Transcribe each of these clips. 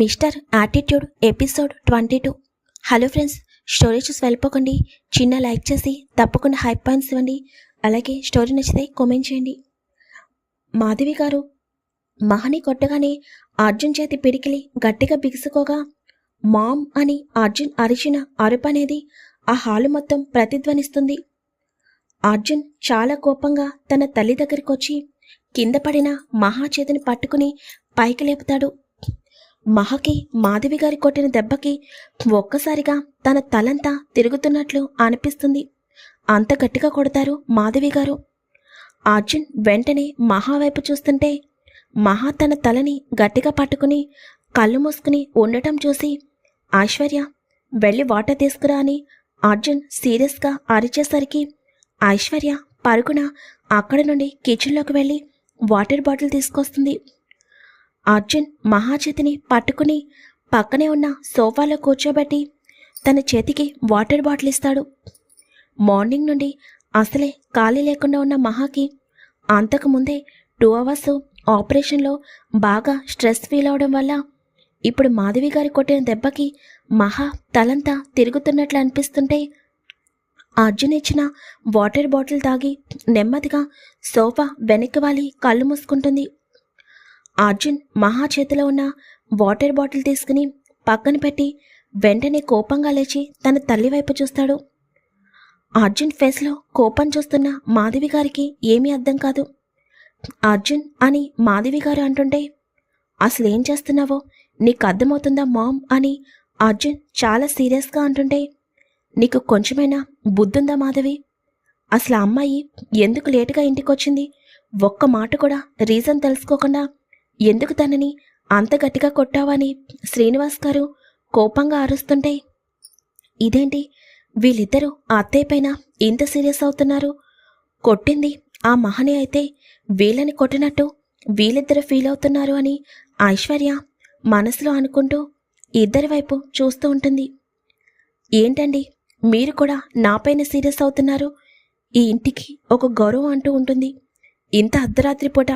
Mister attitude episode twenty two. Hello friends story చూసి వెళ్ళిపోకండి. చిన్న లైక్ చేసి తప్పకుండా హై పాయింట్స్ ఇవ్వండి. అలాగే స్టోరీ నచ్చితే కామెంట్ చేయండి. మాధవి గారు మహని కొట్టగానే అర్జున్ చేతి పిడికిలి గట్టిగా బిగుసుకోగా మామ్ అని అర్జున్ అరిచిన అరుపు అనేది ఆ హాలు మొత్తం ప్రతిధ్వనిస్తుంది. అర్జున్ చాలా కోపంగా తన తల్లి దగ్గరికి వచ్చి కింద పడిన మహా చేతిని పట్టుకుని పైకి లేపుతాడు. మహకి మాధవి గారి కొట్టిన దెబ్బకి ఒక్కసారిగా తన తలంతా తిరుగుతున్నట్లు అనిపిస్తుంది. అంత గట్టిగా కొడతారు మాధవి గారు. అర్జున్ వెంటనే మహా వైపు చూస్తుంటే మహా తన తలని గట్టిగా పట్టుకుని కళ్ళు మూసుకుని ఉండటం చూసి ఐశ్వర్య వెళ్ళి వాటర్ తీసుకురా అని అర్జున్ సీరియస్గా అరిచేసరికి ఐశ్వర్య పరుగున అక్కడ నుండి కిచెన్లోకి వెళ్ళి వాటర్ బాటిల్ తీసుకొస్తుంది. అర్జున్ మహా చేతిని పట్టుకుని పక్కనే ఉన్న సోఫాలో కూర్చోబెట్టి తన చేతికి వాటర్ బాటిల్ ఇస్తాడు. మార్నింగ్ నుండి అసలే ఖాళీ లేకుండా ఉన్న మహాకి అంతకుముందే టూ అవర్స్ ఆపరేషన్లో బాగా స్ట్రెస్ ఫీల్ అవడం వల్ల ఇప్పుడు మాధవి గారి కొట్టిన దెబ్బకి మహా తలంతా తిరుగుతున్నట్లు అనిపిస్తుంటే అర్జున్ ఇచ్చిన వాటర్ బాటిల్ తాగి నెమ్మదిగా సోఫా వెనక్కి వాలి కళ్ళు మూసుకుంటుంది. అర్జున్ మహా చేతిలో ఉన్న వాటర్ బాటిల్ తీసుకుని పక్కన పెట్టి వెంటనే కోపంగా లేచి తన తల్లి వైపు చూస్తాడు. అర్జున్ ఫేస్లో కోపం చూస్తున్న మాధవి గారికి ఏమీ అర్థం కాదు. అర్జున్ అని మాధవి గారు అంటుంటే అసలు ఏం చేస్తున్నావో? నీకు అర్థమవుతుందా మామ్? అని అర్జున్ చాలా సీరియస్గా అంటుంటే నీకు కొంచెమైనా బుద్ధుందా మాధవి? అసలు ఆ అమ్మాయి ఎందుకు లేటుగా ఇంటికొచ్చింది? ఒక్క మాట కూడా రీజన్ తెలుసుకోకుండా ఎందుకు తనని అంత గట్టిగా కొట్టావని శ్రీనివాస్ గారు కోపంగా అరుస్తుంటే ఇదేంటి? వీళ్ళిద్దరూ అత్తయ్య పైన ఇంత సీరియస్ అవుతున్నారు? కొట్టింది ఆ మహని అయితే వీళ్ళని కొట్టినట్టు వీళ్ళిద్దరు ఫీల్ అవుతున్నారు అని ఐశ్వర్య మనసులో అనుకుంటూ ఇద్దరి వైపు చూస్తూ ఉంటుంది. ఏంటండి? మీరు కూడా నాపైన సీరియస్ అవుతున్నారు. ఈ ఇంటికి ఒక గౌరవం అంటూ ఉంటుంది. ఇంత అర్ధరాత్రి పూట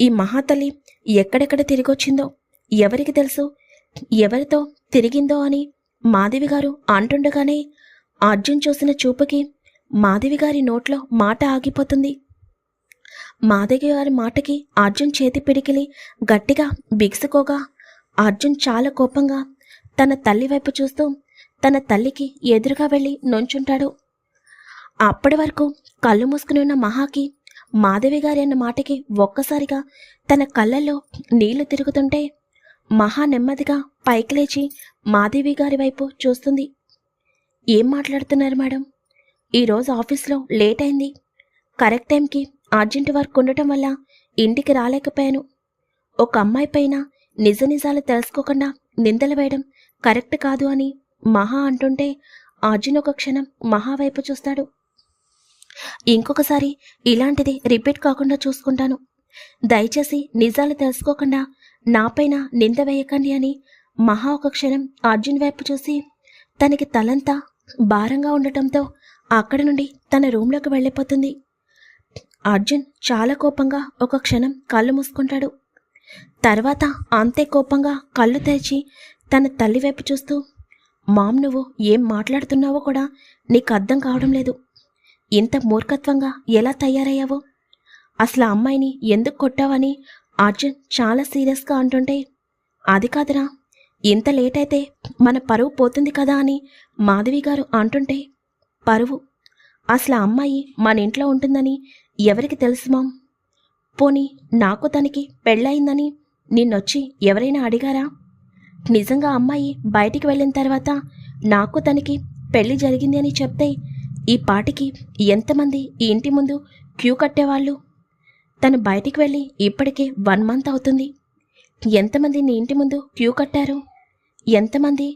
ఈ మహాతల్లి ఎక్కడెక్కడ తిరిగొచ్చిందో? ఎవరికి తెలుసు? ఎవరితో తిరిగిందో అని మాధవి గారు అంటుండగానే అర్జున్ చూసిన చూపుకి మాధవి గారి నోట్లో మాట ఆగిపోతుంది. మాధవి గారి మాటకి అర్జున్ చేతి పిడికిలి గట్టిగా బిగుసుకోగా అర్జున్ చాలా కోపంగా తన తల్లి వైపు చూస్తూ తన తల్లికి ఎదురుగా వెళ్ళి నుంచుంటాడు. అప్పటి వరకు కళ్ళు మూసుకుని ఉన్న మహాకి మాధవి గారి అన్న మాటకి ఒక్కసారిగా తన కళ్ళల్లో నీళ్ళు తిరుగుతుంటే మహా నెమ్మదిగా పైకి లేచి మాధవి గారి వైపు చూస్తుంది. ఏం మాట్లాడుతున్నారు మేడం? ఈరోజు ఆఫీస్లో లేట్ అయింది. కరెక్ట్ టైంకి అర్జెంట్ వర్క్ ఉండటం వల్ల ఇంటికి రాలేకపోయాను. ఒక అమ్మాయి పైన నిజ నిజాలు తెలుసుకోకుండా నిందలు వేయడం కరెక్ట్ కాదు అని మహా అంటుంటే అర్జున్ ఒక క్షణం మహా వైపు చూస్తాడు. ఇంకొకసారి ఇలాంటిది రిపీట్ కాకుండా చూసుకుంటాను. దయచేసి నిజాలు తెలుసుకోకుండా నాపైన నింద వేయకండి అని మహా ఒక క్షణం అర్జున్ వైపు చూసి తనకి తలంతా భారంగా ఉండటంతో అక్కడి నుండి తన రూమ్లోకి వెళ్ళిపోతుంది. అర్జున్ చాలా కోపంగా ఒక క్షణం కళ్ళు మూసుకుంటాడు. తర్వాత అంతే కోపంగా కళ్ళు తెరిచి తన తల్లి వైపు చూస్తూ మామ్ నువ్వు ఏం మాట్లాడుతున్నావో కూడా నీకు అర్థం కావడం లేదు. ఇంత మూర్ఖత్వంగా ఎలా తయారయ్యావో? అసలు ఆ అమ్మాయిని ఎందుకు కొట్టావని అర్జున్ చాలా సీరియస్గా అంటుంటే అది కాదురా ఇంత లేట్ అయితే మన పరువు పోతుంది కదా అని మాధవి గారు అంటుంటే పరువు అసలు ఆ అమ్మాయి మన ఇంట్లో ఉంటుందని ఎవరికి తెలుసు మామ్? పోనీ నాకు తనకి పెళ్ళయిందని నిన్నొచ్చి ఎవరైనా అడిగారా? నిజంగా అమ్మాయి బయటికి వెళ్ళిన తర్వాత నాకు తనకి పెళ్ళి జరిగింది అని చెప్తే ఈ పాటికి ఎంతమంది ఈ ఇంటి ముందు క్యూ కట్టేవాళ్ళు? తను బయటికి వెళ్ళి ఇప్పటికే వన్ మంత్ అవుతుంది. ఎంతమంది నీ ఇంటి ముందు క్యూ కట్టారు? ఎంతమంది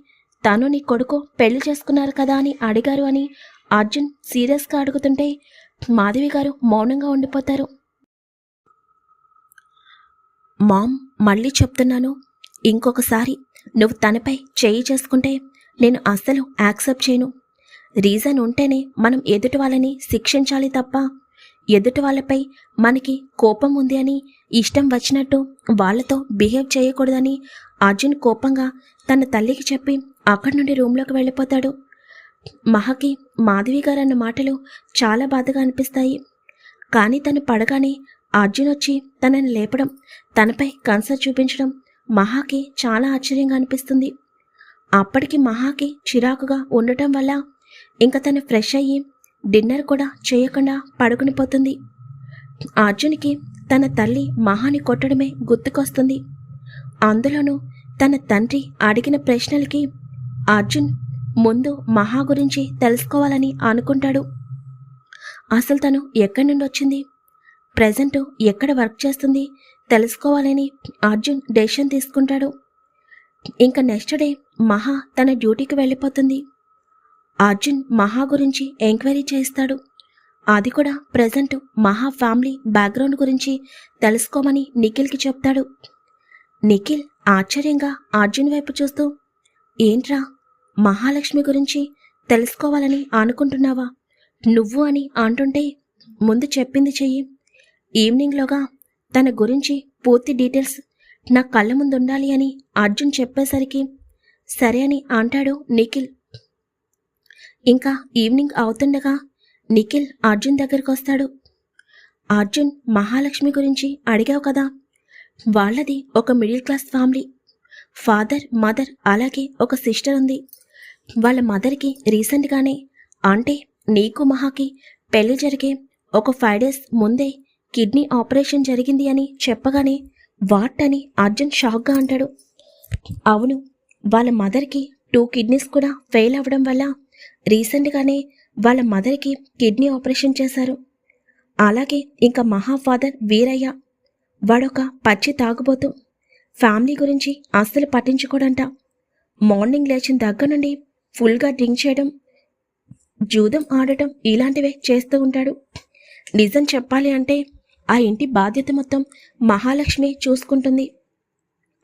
తను నీ కొడుకు పెళ్ళి చేసుకున్నారు కదా అని అడిగారు అని అర్జున్ సీరియస్గా అడుగుతుంటే మాధవి గారు మౌనంగా ఉండిపోతారు. మామ్ మళ్ళీ చెప్తున్నాను. ఇంకొకసారి నువ్వు తనపై చేయి చేసుకుంటే నేను అస్సలు యాక్సెప్ట్ చేయను. రీజన్ ఉంటేనే మనం ఎదుటి వాళ్ళని శిక్షించాలి తప్ప ఎదుటి వాళ్ళపై మనకి కోపం ఉంది అని ఇష్టం వచ్చినట్టు వాళ్ళతో బిహేవ్ చేయకూడదని అర్జున్ కోపంగా తన తల్లికి చెప్పి అక్కడి నుండి రూమ్లోకి వెళ్ళిపోతాడు. మహకి మాధవి గారు అన్న మాటలు చాలా బాధగా అనిపిస్తాయి. కానీ తను పడగానే అర్జున్ వచ్చి తనని లేపడం తనపై కన్సర్ చూపించడం మహాకి చాలా ఆశ్చర్యంగా అనిపిస్తుంది. అప్పటికి మహాకి చిరాకుగా ఉండటం వల్ల ఇంకా తను ఫ్రెష్ అయ్యి డిన్నర్ కూడా చేయకుండా పడుకుని పోతుంది. అర్జున్కి తన తల్లి మహాని కొట్టడమే గుర్తుకొస్తుంది. అందులోనూ తన తండ్రి అడిగిన ప్రశ్నలకి అర్జున్ ముందు మహా గురించి తెలుసుకోవాలని అనుకుంటాడు. అసలు తను ఎక్కడి నుండి వచ్చింది? ప్రజెంట్ ఎక్కడ వర్క్ చేస్తుంది? తెలుసుకోవాలని అర్జున్ డెసిషన్ తీసుకుంటాడు. ఇంకా నెక్స్ట్ డే మహా తన డ్యూటీకి వెళ్ళిపోతుంది. అర్జున్ మహా గురించి ఎంక్వైరీ చేస్తాడు అది కూడా ప్రజెంట్ మహా ఫ్యామిలీ బ్యాక్గ్రౌండ్ గురించి తెలుసుకోమని నిఖిల్కి చెప్తాడు. నిఖిల్ ఆశ్చర్యంగా అర్జున్ వైపు చూస్తూ ఏంట్రా మహాలక్ష్మి గురించి తెలుసుకోవాలని అనుకుంటున్నావా? నువ్వు అని అంటుంటే ముందు చెప్పింది చెయ్యి. ఈవినింగ్లోగా తన గురించి పూర్తి డీటెయిల్స్ నా కళ్ళ ముందు ఉండాలి అని అర్జున్ చెప్పేసరికి సరే అని అంటాడు నిఖిల్. ఇంకా ఈవినింగ్ అవుతుండగా నిఖిల్ అర్జున్ దగ్గరికి వస్తాడు. అర్జున్ మహాలక్ష్మి గురించి అడిగావు కదా. వాళ్ళది ఒక middle class family. Father mother అలాగే ఒక సిస్టర్ ఉంది. వాళ్ళ మదర్కి రీసెంట్గానే అంటే నీకు మహాకి పెళ్ళి జరిగే ఒక ఫైవ్ డేస్ ముందే కిడ్నీ ఆపరేషన్ జరిగింది అని చెప్పగానే వాట్ అని అర్జున్ షాక్గా అంటాడు. అవును వాళ్ళ మదర్కి టూ కిడ్నీస్ కూడా ఫెయిల్ అవ్వడం వల్ల రీసెంట్గానే వాళ్ళ మదర్కి కిడ్నీ ఆపరేషన్ చేశారు. అలాగే ఇంకా మహా ఫాదర్ వీరయ్య వాడొక పచ్చి తాగుబోతు ఫ్యామిలీ గురించి అస్సలు పట్టించుకోడంట. మార్నింగ్ లేచిన దగ్గర నుండి ఫుల్గా డ్రింక్ చేయడం జూదం ఆడటం ఇలాంటివే చేస్తూ ఉంటాడు. నిజం చెప్పాలి అంటే ఆ ఇంటి బాధ్యత మొత్తం మహాలక్ష్మి చూసుకుంటుంది.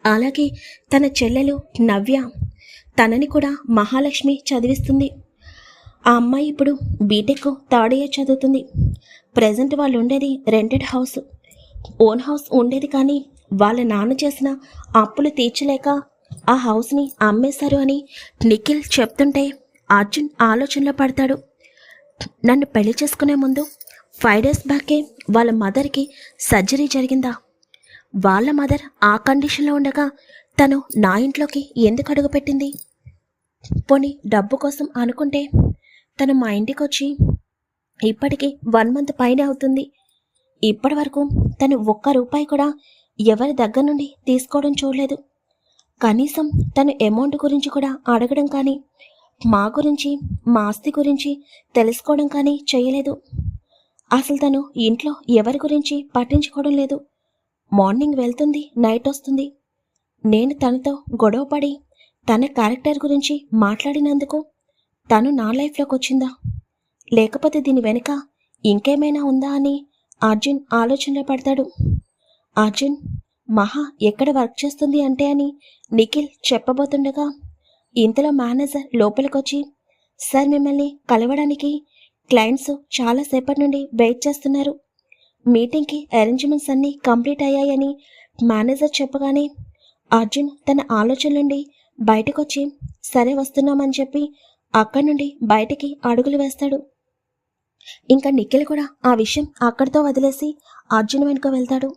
అలాగే తన చెల్లెలు నవ్య తనని కూడా మహాలక్ష్మి చదివిస్తుంది. ఆ అమ్మాయి ఇప్పుడు బీటెక్ థర్డ్ ఇయర్ చదువుతుంది. ప్రజెంట్ వాళ్ళు ఉండేది రెంటెడ్ హౌస్. ఓన్ హౌస్ ఉండేది కానీ వాళ్ళ నాన్న చేసిన అప్పులు తీర్చలేక ఆ హౌస్ని అమ్మేశారు అని నిఖిల్ చెప్తుంటే అర్జున్ ఆలోచనలో పడతాడు. నన్ను పెళ్ళి చేసుకునే ముందు ఫైవ్ డేస్ బ్యాకే వాళ్ళ మదర్కి సర్జరీ జరిగిందా? వాళ్ళ మదర్ ఆ కండిషన్లో ఉండగా తను నా ఇంట్లోకి ఎందుకు అడుగుపెట్టింది పోనీ డబ్బు కోసం అనుకుంటే తను మా ఇంటికి వచ్చి ఇప్పటికే వన్ మంత్ పైన అవుతుంది. ఇప్పటి వరకు తను ఒక్క రూపాయి కూడా ఎవరి దగ్గర నుండి తీసుకోవడం చూడలేదు. కనీసం తను అమౌంట్ గురించి కూడా అడగడం కానీ మా గురించి మా ఆస్తి గురించి తెలుసుకోవడం కానీ చేయలేదు. అసలు తను ఇంట్లో ఎవరి గురించి పట్టించుకోవడం లేదు. మార్నింగ్ వెళ్తుంది నైట్ వస్తుంది. నేను తనతో గొడవపడి తన క్యారెక్టర్ గురించి మాట్లాడినందుకు తను నా లైఫ్లోకి వచ్చిందా? లేకపోతే దీని వెనుక ఇంకేమైనా ఉందా అని అర్జున్ ఆలోచనలో పడతాడు. అర్జున్ మహా ఎక్కడ వర్క్ చేస్తుంది అంటే అని నిఖిల్ చెప్పబోతుండగా ఇంతలో మేనేజర్ లోపలికొచ్చి సార్ మిమ్మల్ని కలవడానికి క్లయింట్స్ చాలాసేపటి నుండి వెయిట్ చేస్తున్నారు. మీటింగ్కి అరేంజ్మెంట్స్ అన్నీ కంప్లీట్ అయ్యాయని మేనేజర్ చెప్పగానే అర్జున్ తన ఆలోచన నుండి బయటకొచ్చి సరే వస్తున్నామని చెప్పి అక్కడి నుండి బయటికి అడుగులు వేస్తాడు. ఇంకా నిఖిల్ కూడా ఆ విషయం అక్కడితో వదిలేసి అర్జున్ వెనుక వెళ్తాడు.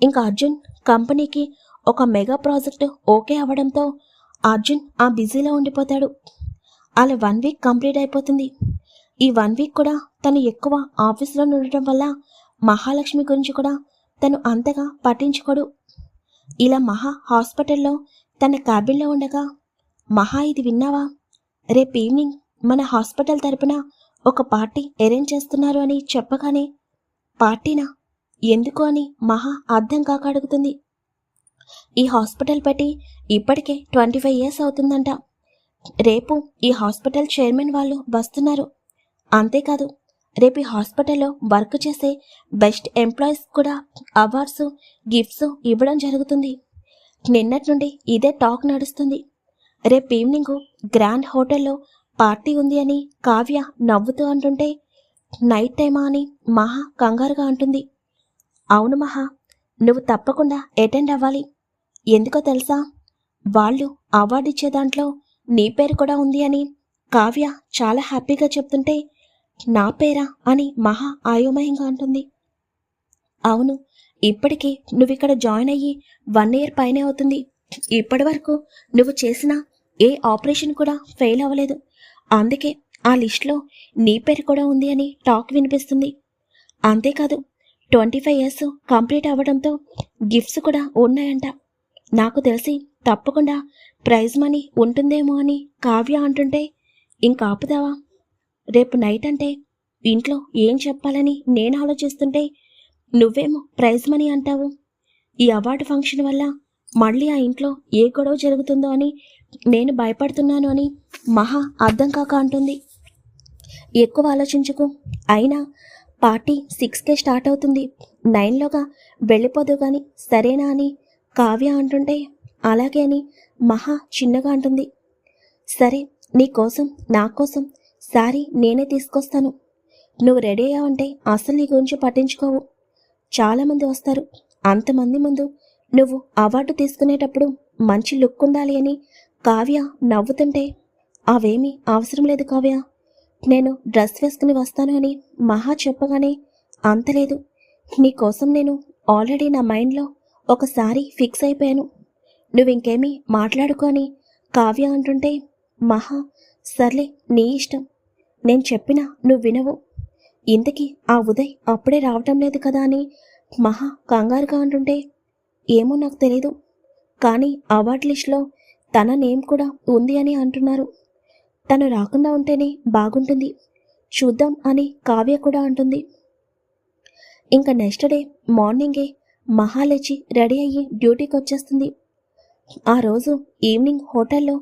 ఇంకా అర్జున్ కంపెనీకి ఒక మెగా ప్రాజెక్ట్ ఓకే అవ్వడంతో అర్జున్ ఆ బిజీలో ఉండిపోతాడు. అలా వన్ వీక్ కంప్లీట్ అయిపోతుంది. ఈ వన్ వీక్ కూడా తను ఎక్కువ ఆఫీస్లో ఉండటం వల్ల మహాలక్ష్మి గురించి కూడా తను అంతగా పట్టించుకోడు. ఇలా మహా హాస్పిటల్లో తన క్యాబిన్లో ఉండగా మహా ఇది విన్నావా? రేపు ఈవినింగ్ మన హాస్పిటల్ తరపున ఒక పార్టీ అరేంజ్ చేస్తున్నారు అని చెప్పగానే పార్టీనా? ఎందుకు? అని మహా అర్థం కాక అడుగుతుంది. ఈ హాస్పిటల్ పెట్టి ఇప్పటికే ట్వంటీ ఫైవ్ ఇయర్స్ అవుతుందంట. రేపు ఈ హాస్పిటల్ చైర్మన్ వాళ్ళు వస్తున్నారు. అంతేకాదు రేపు ఈ హాస్పిటల్లో వర్క్ చేసే బెస్ట్ ఎంప్లాయీస్ కూడా అవార్డ్స్ గిఫ్ట్స్ ఇవ్వడం జరుగుతుంది. నిన్నటి నుండి ఇదే టాక్ నడుస్తుంది. రేపు ఈవినింగ్ గ్రాండ్ హోటల్లో పార్టీ ఉంది అని కావ్య నవ్వుతూ అంటుంటే నైట్ టైమా అని మహా కంగారుగా అంటుంది. అవును మహా నువ్వు తప్పకుండా అటెండ్ అవ్వాలి. ఎందుకో తెలుసా? వాళ్ళు అవార్డు ఇచ్చే దాంట్లో నీ పేరు కూడా ఉంది అని కావ్య చాలా హ్యాపీగా చెప్తుంటే నా పేరా? అని మహా ఆయోమయంగా అంటుంది. అవును ఇప్పటికీ నువ్వు ఇక్కడ జాయిన్ అయ్యి వన్ ఇయర్ పైనే అవుతుంది. ఇప్పటి వరకు నువ్వు చేసిన ఏ ఆపరేషన్ కూడా ఫెయిల్ అవ్వలేదు. అందుకే ఆ లిస్ట్లో నీ పేరు కూడా ఉంది అని టాక్ వినిపిస్తుంది. అంతేకాదు ట్వంటీ ఫైవ్ ఇయర్స్ కంప్లీట్ అవ్వడంతో గిఫ్ట్స్ కూడా ఉన్నాయంట. నాకు తెలిసి తప్పకుండా ప్రైజ్ మనీ ఉంటుందేమో అని కావ్య అంటుంటే ఇంకా ఆపుదావా రేపు నైట్ అంటే ఇంట్లో ఏం చెప్పాలని నేను ఆలోచిస్తుంటే నువ్వేమో ప్రైజ్ మనీ అంటావు. ఈ అవార్డు ఫంక్షన్ వల్ల మళ్ళీ ఆ ఇంట్లో ఏ గొడవ జరుగుతుందో అని నేను భయపడుతున్నాను అని మహా అర్థం కాక అంటుంది. ఎక్కువ ఆలోచించుకు. అయినా పార్టీ సిక్స్కే స్టార్ట్ అవుతుంది. నైన్లోగా వెళ్ళిపోదు కానీ సరేనా అని కావ్య అంటుంటే అలాగే అని మహా చిన్నగా అంటుంది. సరే నీ కోసం నా కోసం సారీ నేనే తీసుకొస్తాను. నువ్వు రెడీ అయ్యావంటే అసలు నీ గురించి పట్టించుకోవు. చాలామంది వస్తారు. అంతమంది ముందు నువ్వు అవార్డు తీసుకునేటప్పుడు మంచి లుక్ ఉండాలి అని కావ్య నవ్వుతుంటే అవేమీ అవసరం లేదు కావ్య. నేను డ్రెస్ వేసుకుని వస్తాను అని మహా చెప్పగానే అంతలేదు నీకోసం నేను ఆల్రెడీ నా మైండ్లో ఒకసారి ఫిక్స్ అయిపోయాను. నువ్వు ఇంకేమీ మాట్లాడుకో అని కావ్య అంటుంటే మహా సర్లే నీ ఇష్టం. నేను చెప్పినా నువ్వు వినవు. ఇంతకీ ఆ ఉదయ్ అప్పుడే రావటం లేదు కదా అని మహా కంగారుగా అంటుంటే ఏమో నాకు తెలీదు. కానీ అవార్డ్ లిస్ట్లో తన నేమ్ కూడా ఉంది అని అంటున్నారు. తను రాకుండా ఉంటేనే బాగుంటుంది. చూద్దాం అని కావ్య కూడా అంటుంది. ఇంకా నెక్స్ట్ డే మార్నింగే మహాలేచి రెడీ అయ్యి డ్యూటీకి వచ్చేస్తుంది. ఆ రోజు ఈవినింగ్ హోటల్లో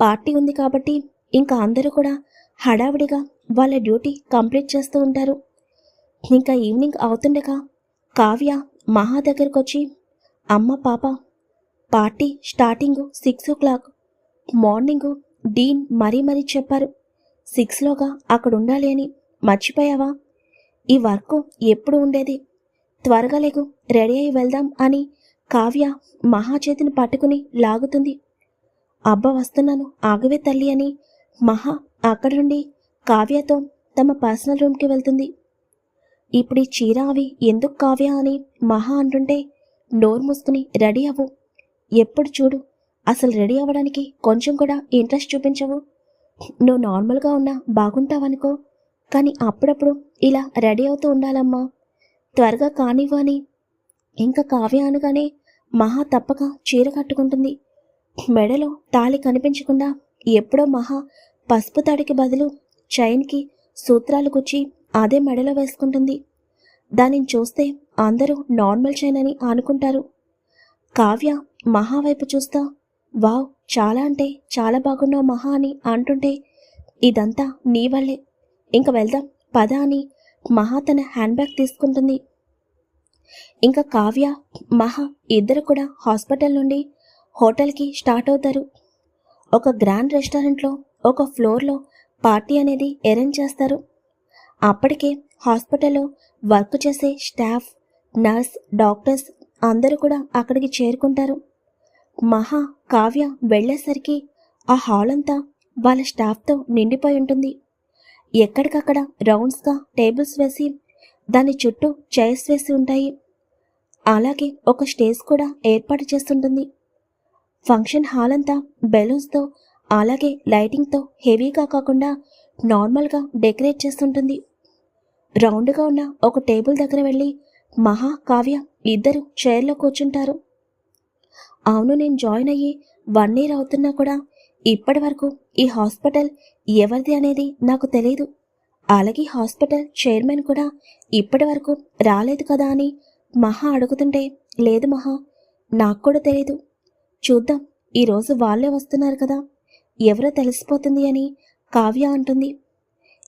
పార్టీ ఉంది కాబట్టి ఇంకా అందరూ కూడా హడావిడిగా వాళ్ళ డ్యూటీ కంప్లీట్ చేస్తూ ఉంటారు. ఇంకా ఈవినింగ్ అవుతుండగా కావ్య మహా దగ్గరకు వచ్చి అమ్మ పాప party starting six o'clock. Morning dean మరీ మరీ చెప్పారు. సిక్స్లోగా అక్కడ ఉండాలి అని మర్చిపోయావా? ఈ వర్క్ ఎప్పుడు ఉండేది? త్వరగా లేకు రెడీ అయి వెళ్దాం అని కావ్య మహా చేతిని పట్టుకుని లాగుతుంది. అబ్బ వస్తున్నాను ఆగవే తల్లి అని మహా అక్కడ నుండి కావ్యతో తమ పర్సనల్ రూమ్కి వెళ్తుంది. ఇప్పుడు ఈ చీర అవి ఎందుకు కావ్య అని మహా అంటుంటే నోరు మూసుకుని రెడీ అవ్వు. ఎప్పుడు చూడు. అసలు రెడీ అవ్వడానికి కొంచెం కూడా ఇంట్రెస్ట్ చూపించవు. నువ్వు నార్మల్గా ఉన్నా బాగుంటావనుకో. కానీ అప్పుడప్పుడు ఇలా రెడీ అవుతూ ఉండాలమ్మా. త్వరగా కానివ్వు అని. ఇంకా కావ్య అనగానే మహా తప్పక చీర కట్టుకుంటుంది. మెడలో తాళి కనిపించకుండా ఎప్పుడో మహా పసుపు తడికి బదులు చైన్కి సూత్రాలు గుచ్చి అదే మెడలో వేసుకుంటుంది. దానిని చూస్తే అందరూ నార్మల్ చైన్ అని అనుకుంటారు. కావ్య మహా వైపు చూస్తా. వావ్ చాలా అంటే చాలా బాగున్నావు మహా అని అంటుంటే ఇదంతా నీ వల్లే. ఇంక వెళ్దాం పద అని మహా తన హ్యాండ్ బ్యాగ్ తీసుకుంటుంది. ఇంకా కావ్య మహా ఇద్దరు కూడా హాస్పిటల్ నుండి హోటల్కి స్టార్ట్ అవుతారు. ఒక గ్రాండ్ రెస్టారెంట్లో ఒక ఫ్లోర్లో పార్టీ అనేది అరేంజ్ చేస్తారు. అప్పటికే హాస్పిటల్లో వర్క్ చేసే స్టాఫ్ నర్స్ డాక్టర్స్ అందరూ కూడా అక్కడికి చేరుకుంటారు. మహా కావ్య వెళ్ళేసరికి ఆ హాల్ అంతా వాళ్ళ స్టాఫ్తో నిండిపోయి ఉంటుంది. ఎక్కడికక్కడ రౌండ్స్గా టేబుల్స్ వేసి దాని చుట్టూ చైర్స్ వేసి ఉంటాయి. అలాగే ఒక స్టేజ్ కూడా ఏర్పాటు చేస్తుంటుంది. ఫంక్షన్ హాల్ అంతా బెలూన్స్తో అలాగే లైటింగ్తో హెవీగా కాకుండా నార్మల్గా డెకరేట్ చేస్తుంటుంది. రౌండ్గా ఉన్న ఒక టేబుల్ దగ్గర వెళ్ళి మహా కావ్య ఇద్దరు చైర్లో కూర్చుంటారు. అవును నేను జాయిన్ అయ్యి వన్ ఇయర్ అవుతున్నా కూడా ఇప్పటి వరకు ఈ హాస్పిటల్ ఎవరిది అనేది నాకు తెలియదు అలాగే హాస్పిటల్ చైర్మన్ కూడా ఇప్పటి వరకు రాలేదు కదా అని మహా అడుగుతుంటే లేదు మహా నాకు కూడా తెలియదు చూద్దాం ఈరోజు వాళ్ళే వస్తున్నారు కదా ఎవరో తెలిసిపోతుంది అని కావ్య అంటుంది.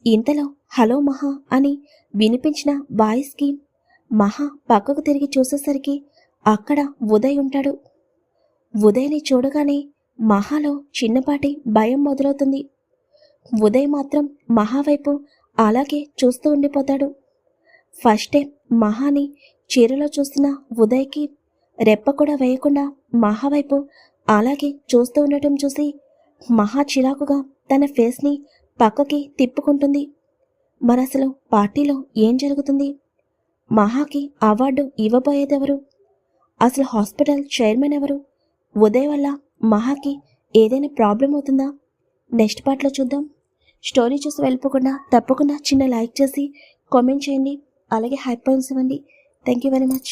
ఇంతలో హలో మహా అని వినిపించిన వాయిస్కి మహా పక్కకు తిరిగి చూసేసరికి అక్కడ ఉదయ్ ఉంటాడు. ఉదయ్ని చూడగానే మహాలో చిన్నపాటి భయం మొదలవుతుంది. ఉదయ్ మాత్రం మహా వైపు అలాగే చూస్తూ ఉండిపోతాడు. ఫస్ట్ టైం మహాని చీరలో చూస్తున్న ఉదయ్కి రెప్ప కూడా వేయకుండా మహా వైపు అలాగే చూస్తూ ఉండటం చూసి మహా చిరాకుగా తన ఫేస్ని పక్కకి తిప్పుకుంటుంది. మరసలు పార్టీలో ఏం జరుగుతుంది? మహాకి అవార్డు ఇవ్వబోయేదెవరు? అసలు హాస్పిటల్ చైర్మన్ ఎవరు? ఉదయ్ వల్ల మహాకి ఏదైనా ప్రాబ్లం అవుతుందా? నెక్స్ట్ పార్ట్లో చూద్దాం. స్టోరీ చూసి వెళ్ళిపోకుండా తప్పకుండా చిన్న లైక్ చేసి కామెంట్ చేయండి. అలాగే హై పాయింట్స్ ఇవ్వండి. Thank you very much.